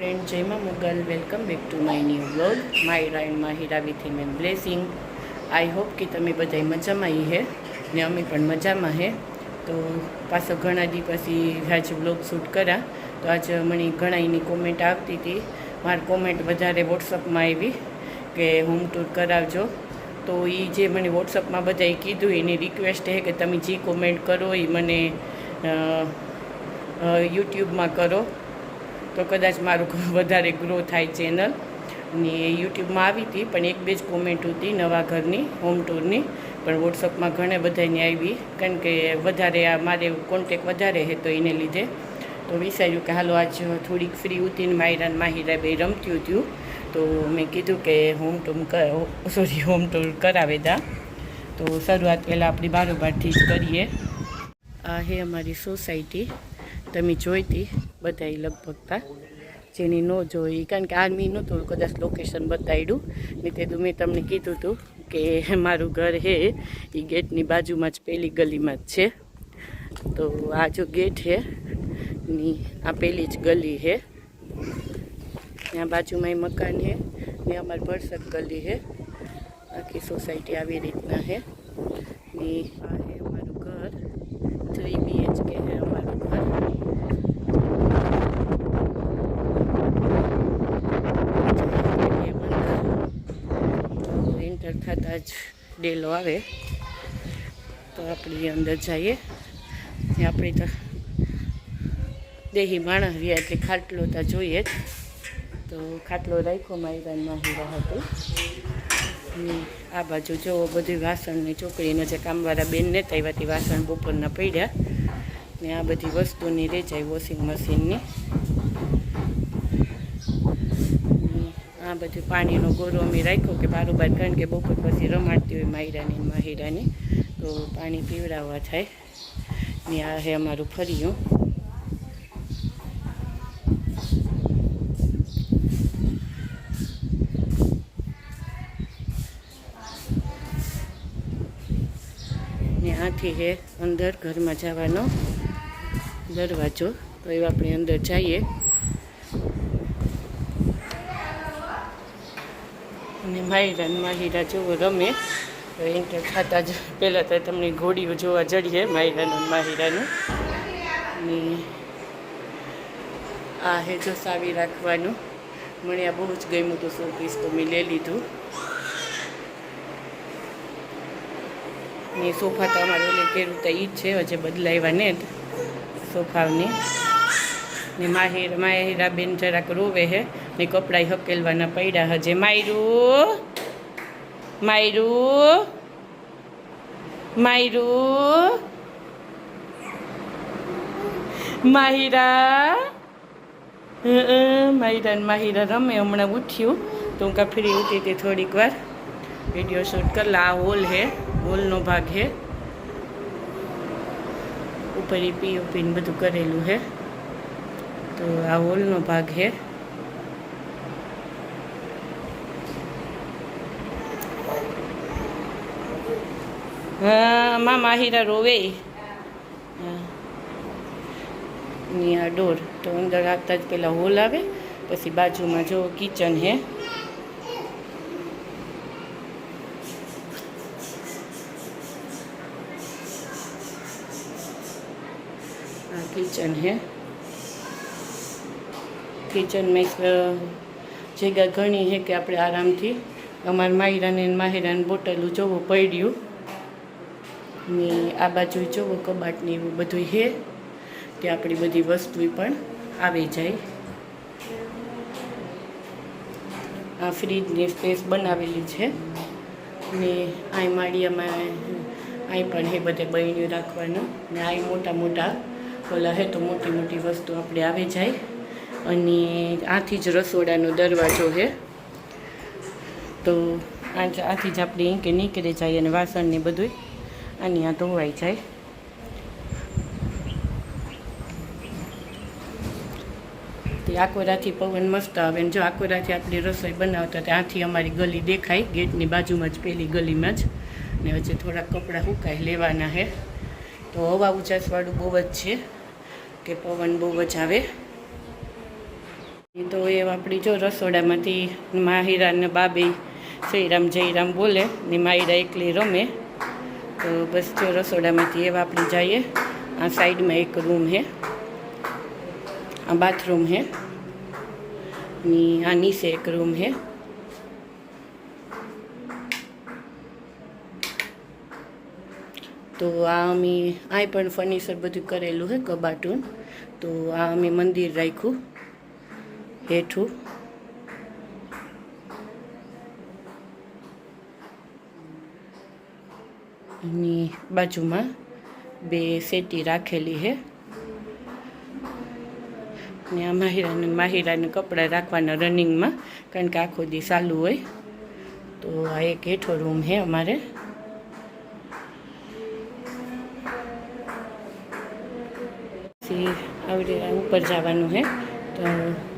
Friend જયમાં Mughal welcome back to my new blog my રાઇન્ડ Mahira with him એમ blessing I hope કે તમે બધા મજામાં ઈ હે ને અમે પણ મજામાં હે. તો પાછો ઘણા દી પછી આજે બ્લોગ શૂટ કર્યા તો આજે મને ઘણા એની કોમેન્ટ આવતી હતી. મારી કોમેન્ટ વધારે વોટ્સઅપમાં આવી કે હોમ ટૂર કરાવજો. તો એ જે મને વોટ્સઅપમાં બધાએ કીધું, એની રિક્વેસ્ટ હે કે તમે જે કોમેન્ટ કરો એ મને યુટ્યુબમાં કરો. તો કદાચ મારું વધારે ગ્રો થાય ચેનલ ને યુટ્યુબમાં આવી હતી, પણ એક બે જ કોમેન્ટ હતી નવા ઘરની હોમ ટૂરની પણ વોટ્સઅપમાં ઘણા બધાની આવી, કારણ કે વધારે આ મારે કોન્ટેક વધારે હતો તો એને લીધે. તો વિચાર્યું કે હાલો આજ થોડીક ફ્રી હતી ને માયરા માહિરા બે રમતું હતું. તો મેં કીધું કે હોમ ટૂમ સોરી હોમ ટૂર કરાવે દા. તો શરૂઆત પહેલાં આપણી બારોબારથી જ કરીએ. આ હે અમારી સોસાયટી તમે જોઈતી બધા લગભગ તા જેની ન જોઈ. કારણ કે આર્મી નહોતું, કદાચ લોકેશન બતાવ્યું ને તે મેં તમને કીધું હતું કે મારું ઘર હે એ ગેટની બાજુમાં જ પેલી ગલીમાં જ છે. તો આ જો ગેટ છે ની આ પેલી જ ગલી છે ત્યાં બાજુમાં એ મકાન છે ને અમારી ભરસક ગલી છે આખી સોસાયટી આવી રીતના છે ને આ છે અમારું ઘર થ્રી બીએચકે છે અમારું ઘર એન્ટર થતાં ડેલો આવે. તો આપણે અંદર જઈએ. ને આપણે તો દેહી માણસ રહ્યા એટલે ખાટલો તો જોઈએ જ. તો ખાટલો રાખ્યો માયરાનમાં હીરા હતી. આ બાજુ જોવો બધી વાસણની ચોકડીને જે કામવાળા બેન ને એવાથી વાસણ બપોરના પડ્યા. ને આ બધી વસ્તુની રેચાઈ વોશિંગ મશીનની આ બધું પાણીનો ગોરો અમે રાખ્યો કે બારોબાર કારણ કે બપોર પછી રમાડતી હોય માયરાની માહિરાની, તો પાણી પીવડાવવા થાય. ને આ હે અમારું ફર્યું ને આથી હે અંદર ઘરમાં જવાનો દરવાજો, તો એ આપણે અંદર જઈએ. અને માહિરા ને માહિરા જોવો રમે. એન્ટર ખાતા જ પહેલાં તો તમને ઘોડીઓ જોવા જડીએ માહિરાનું ને માહિરાનું આ હે જો સાવી રાખવાનું. મને આ બહુ જ ગમ્યું હતું સો પીસ તો મેં લઈ લીધું. ને સોફા તો અમારે ઓલે કેરું તો એ જ છે, હજે બદલાવ્યા ને સોફાની ને માહિર માહિરા બેન જરાક રોવે હે. ને કપડાં હકેલવાના પડ્યા હજે માયરું માયરું માયરું, માહિરા માહિરા ને માહિરા રમે હમણાં ઉઠ્યું. તો હું કાં ફ્રી ઉઠી હતી થોડીક વાર. વીડિયો શૂટ કરલા. આ હોલ હે, હોલનો ભાગ હે. ઉપર એ પીઓપી ને બધું કરેલું હે. તો આ હોલનો ભાગ હે. હા માં માહિરા રોવે. ની આ ડોર તો અંદર આવતા જ પેલા હોલ આવે, પછી બાજુમાં જો કિચન હે. આ કિચન હે. કિચનમાં જગ્યા ઘણી છે કે આપણે આરામથી અમારા માહિરાને માહિરાને બોટલું જોવું પડ્યું. ને આ બાજુ જોવો કબાટને એવું બધું હે, કે આપણી બધી વસ્તુ પણ આવી જાય. આ ફ્રીજની સ્પેસ બનાવેલી છે. ને આ માળિયામાં અહીં પણ હે બધે બહેણીઓ રાખવાનું. ને આ મોટા મોટા, ઓલા હે તો મોટી મોટી વસ્તુ આપણે આવી જાય. અને આથી જ રસોડાનો દરવાજો છે તો આથી જ આપણે કે નીકળી જાય અને વાસણ ને બધું આ ધોવાઈ જાય. આકોરાથી પવન મસ્ત આવે ને જો આકોરાથી આપણી રસોઈ બનાવતા ત્યાંથી અમારી ગલી દેખાય, ગેટની બાજુમાં જ, પેલી ગલીમાં જ. ને હજી થોડાક કપડાં હુકાય લેવાના છે તો હવા ઉજાસવાળું બહુ જ છે કે પવન બહુ જ આવે. તો એ આપણી જો રસોડામાંથી માહિરા ને બાબે શ્રીરામ જયરામ બોલે ને માહિરા એકલી રમે. તો બસ જો રસોડામાંથી એવા આપણે જઈએ. આ સાઈડમાં એક રૂમ હે. આ બાથરૂમ હે. આ નીચે એક રૂમ હે. તો આ અમે આ પણ ફર્નિચર બધું કરેલું હે કબાટું. તો આ અમે મંદિર રાખ્યું હેઠું. અને બાજુમાં બે સેટી રાખેલી છે. ને આ માહિરાને માહિરાને કપડાં રાખવાના રનિંગમાં, કારણ કે આખો દી ચાલુ હોય. તો આ એક હેઠો રૂમ છે અમારે. પછી આવી રીતે ઉપર જવાનું છે. તો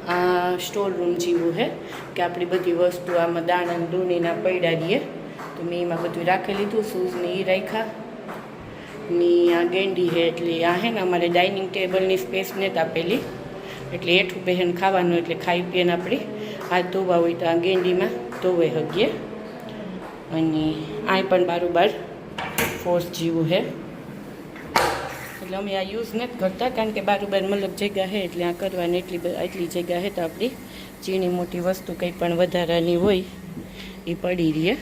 આ સ્ટોર રૂમ જેવું છે, કે આપણી બધી વસ્તુ આમાં દાણા ને દૂણીના પૈડા રહીએ તો મેં એમાં બધું રાખી લીધું, શૂઝ ને એ રાખ્યા. ની આ ગેંડી છે, એટલે આ હે ને અમારે ડાઇનિંગ ટેબલની સ્પેસ નથી આપેલી એટલે હેઠું બહેન ખાવાનું, એટલે ખાઈ પીને આપણી હાથ ધોવા હોય તો આ ગેંડીમાં ધોવે હગીએ. અને આ પણ બારોબાર ફોર્સ જેવું છે. એટલે અમે આ યુઝ નથી કરતા, કારણ કે બારોબાર મતલબ જગ્યા છે, એટલે આ કરવાની એટલી એટલી જગ્યા છે તો આપણી ચીણી મોટી વસ્તુ કંઈ પણ વધારાની હોય એ પડી રહીએ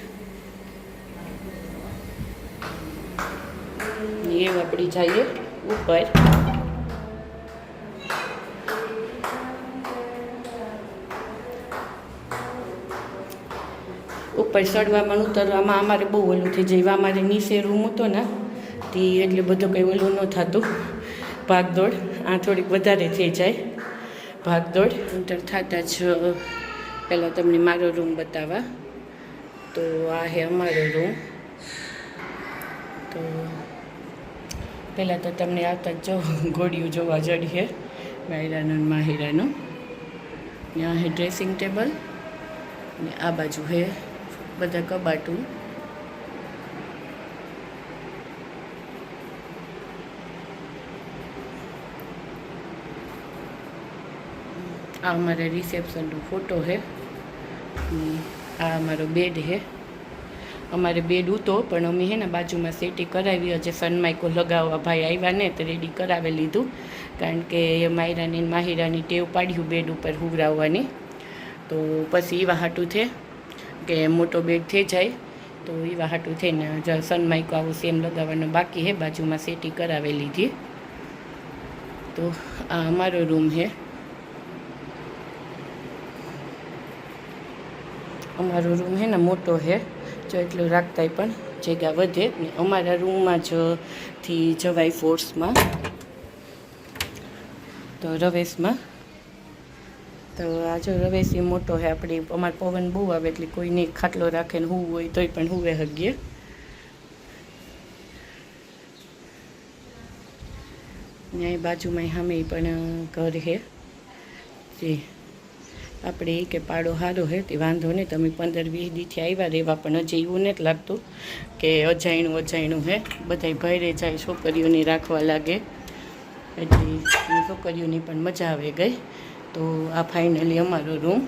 ને એવું આપણી જઈએ ઉપર. ઉપર ચડવામાં ઉતરવામાં અમારે બહુ ઓલું થઈ જાય. અમારે નીચે રૂમ હતો ને, તે એટલે બધું કંઈ ઓલું ન થતું. ભાગદોડ, આ થોડીક વધારે થઈ જાય. ભાગદોડ ઉતર થતાં જ, પહેલાં તમને મારો રૂમ બતાવવા. તો આ હે અમારો રૂમ તો પહેલાં તો તમને આવતા જ જો ઘોડિયું જોવા જડીએ માહિરાનું ને માહિરાનું. ત્યાં હે ડ્રેસિંગ ટેબલ ને આ બાજુ હે બધા કબાટું. આ અમારા રિસેપ્શનનો ફોટો છે આ અમારો બેડ છે અમારે બેડ ઉતો પણ અમે હે ને બાજુમાં સેટી કરાવી, હજે સનમાઇકો લગાવવા ભાઈ આવ્યા ને તો રેડી કરાવી લીધું. કારણ કે માહિરાની માહિરાની ટેવ પાડ્યું બેડ ઉપર હુવરાવવાની. તો પછી એવા હાટું છે કે મોટો બેડ થઈ જાય. તો એવા હાટું થઈને સનમાઇકો આવું સેમ લગાવવાનો બાકી છે બાજુમાં સેટી કરાવી લીધી. તો આ અમારો રૂમ છે અમારો રૂમ હે ને મોટો છે જો એટલું રાખતાય પણ જગ્યા વધે. ને અમારા રૂમમાં જ થી જવાય ફોર્સમાં તો રવેશમાં. તો આ જો રવેશ એ મોટો છે આપણી અમારે પવન બહુ આવે એટલે કોઈને ખાટલો રાખે ને હોવું હોય તોય પણ હુવે હગીએ. ને બાજુમાં સામે પણ ઘર છે જે. આપણે એ કે પાડો સારો હે, તે વાંધો નહીં, તમે પંદર વીસ દીથી આવ્યા રહેવા, પણ હજી એવું નથી લાગતું કે અજાયણું અજાયણું હે. બધાય ભયરે જાય, છોકરીઓને રાખવા લાગે. એટલે છોકરીઓની પણ મજા આવે ગઈ. તો આ ફાઇનલી અમારો રૂમ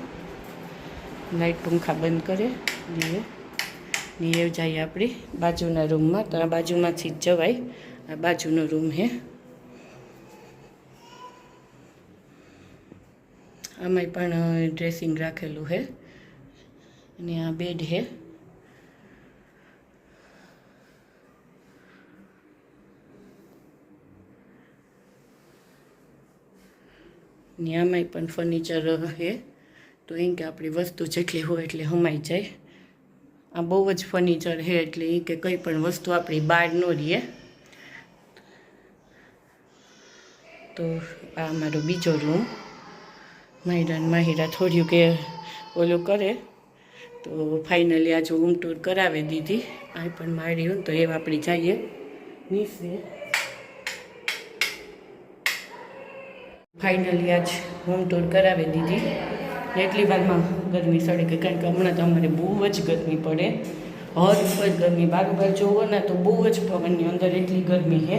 લાઇટ પંખા બંધ કરે. દીવે ને જઈએ આપણી બાજુના રૂમમાં તો આ બાજુમાંથી જ જવાય. આ બાજુનો રૂમ છે આમાંય પણ ડ્રેસિંગ રાખેલું છે અને આ બેડ છે ને આમાંય પણ ફર્નિચર છે તો એમ કે આપણી વસ્તુ જેટલી હોય એટલે હમાઈ જાય. આ બહુ જ ફર્નિચર છે એટલે એ કે કંઈ પણ વસ્તુ આપણી બહાર ન રહીએ તો આ અમારો બીજો રૂમ માહિરા માહિરા થોડ્યું કે ઓલું કરે, તો ફાઇનલી આજે હોમ ટૂર કરાવી દીધી. આ પણ માર્યું ને તો એ આપણી જઈએ. નીચે. ફાઇનલી આજ હોમ ટૂર કરાવી દીધી. એટલી વારમાં ગરમી સડે કે કારણ કે હમણાં તો અમારે બહુ જ ગરમી પડે. હર ઉપર ગરમી. બારોબાર જોવો ને તો બહુ જ પવનની અંદર એટલી ગરમી છે.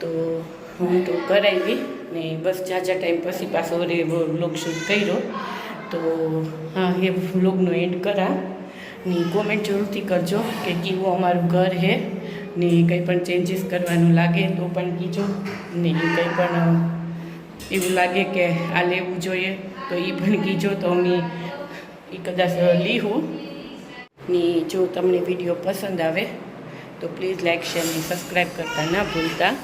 તો હોમ ટૂર કરાવી. ને બસ ઝાઝા ટાઈમ પછી પાછો રે વ્લોગ શૂટ કર્યો. તો હા, એ વ્લોગનો એન્ડ કરા. ને કોમેન્ટ જરૂરથી કરજો કે કેવું અમારું ઘર હે. ને કંઈ પણ ચેન્જીસ કરવાનું લાગે તો પણ કીજો. ને કંઈ પણ એવું લાગે કે આ લેવું જોઈએ તો એ પણ કીજો તો અમે એ કદાચ લીહું. ને જો તમને વીડિયો પસંદ આવે તો પ્લીઝ લાઇક શેર ને સબસ્ક્રાઈબ કરતા ના ભૂલતા.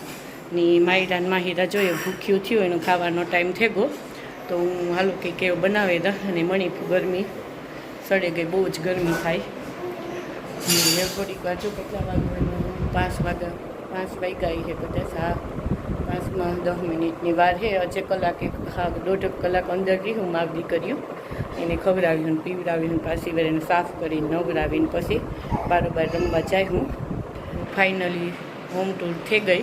ને માયરા માહિરા જોઈએ, ભૂખ્યું થયું, એનો ખાવાનો ટાઈમ થઈ ગયો. તો હું હાલો કે કેવો બનાવે દા અને મણી ગરમી સડે ગઈ, બહુ જ ગરમી થાય. થોડીક વાર જો કેટલા વાગ્યા પાંચ વાગ્યા પાંચ વાગ્યા છે કદાચ, હા. પાંચમાં દસ મિનિટની વાર છે હજે કલાક એક, હા, દોઢ કલાક અંદર ગઈ હું માગ દીકરીઓ એને ખવડાવ્યું પીવડાવ્યું પાછી વાર સાફ કરીને નવડાવીને પછી બારોબાર રમવા જાય હું. ફાઇનલી હોમ ટૂર થઈ ગઈ.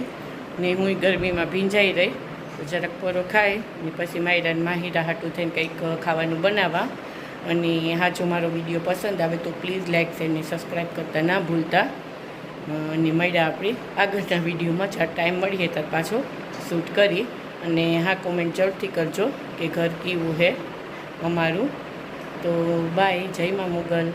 ને હું ગરમીમાં ભીંજાઈ રહી. તો જરાક પરો ખાય ને પછી માયરાને માહિરા હાટું થઈને કંઈક ખાવાનું બનાવવા. અને હા જો મારો વીડિયો પસંદ આવે તો પ્લીઝ લાઇક શેર ને સબસ્ક્રાઈબ કરતાં ના ભૂલતા. અને મળ્યા આપણે આગળના વિડીયોમાં જ્યાં ટાઈમ મળીએ ત્યાં પાછો શૂટ કરી. અને હા કોમેન્ટ જરૂરથી કરજો કે ઘર કેવું હે અમારું. તો બાય, જય મા મોગલ.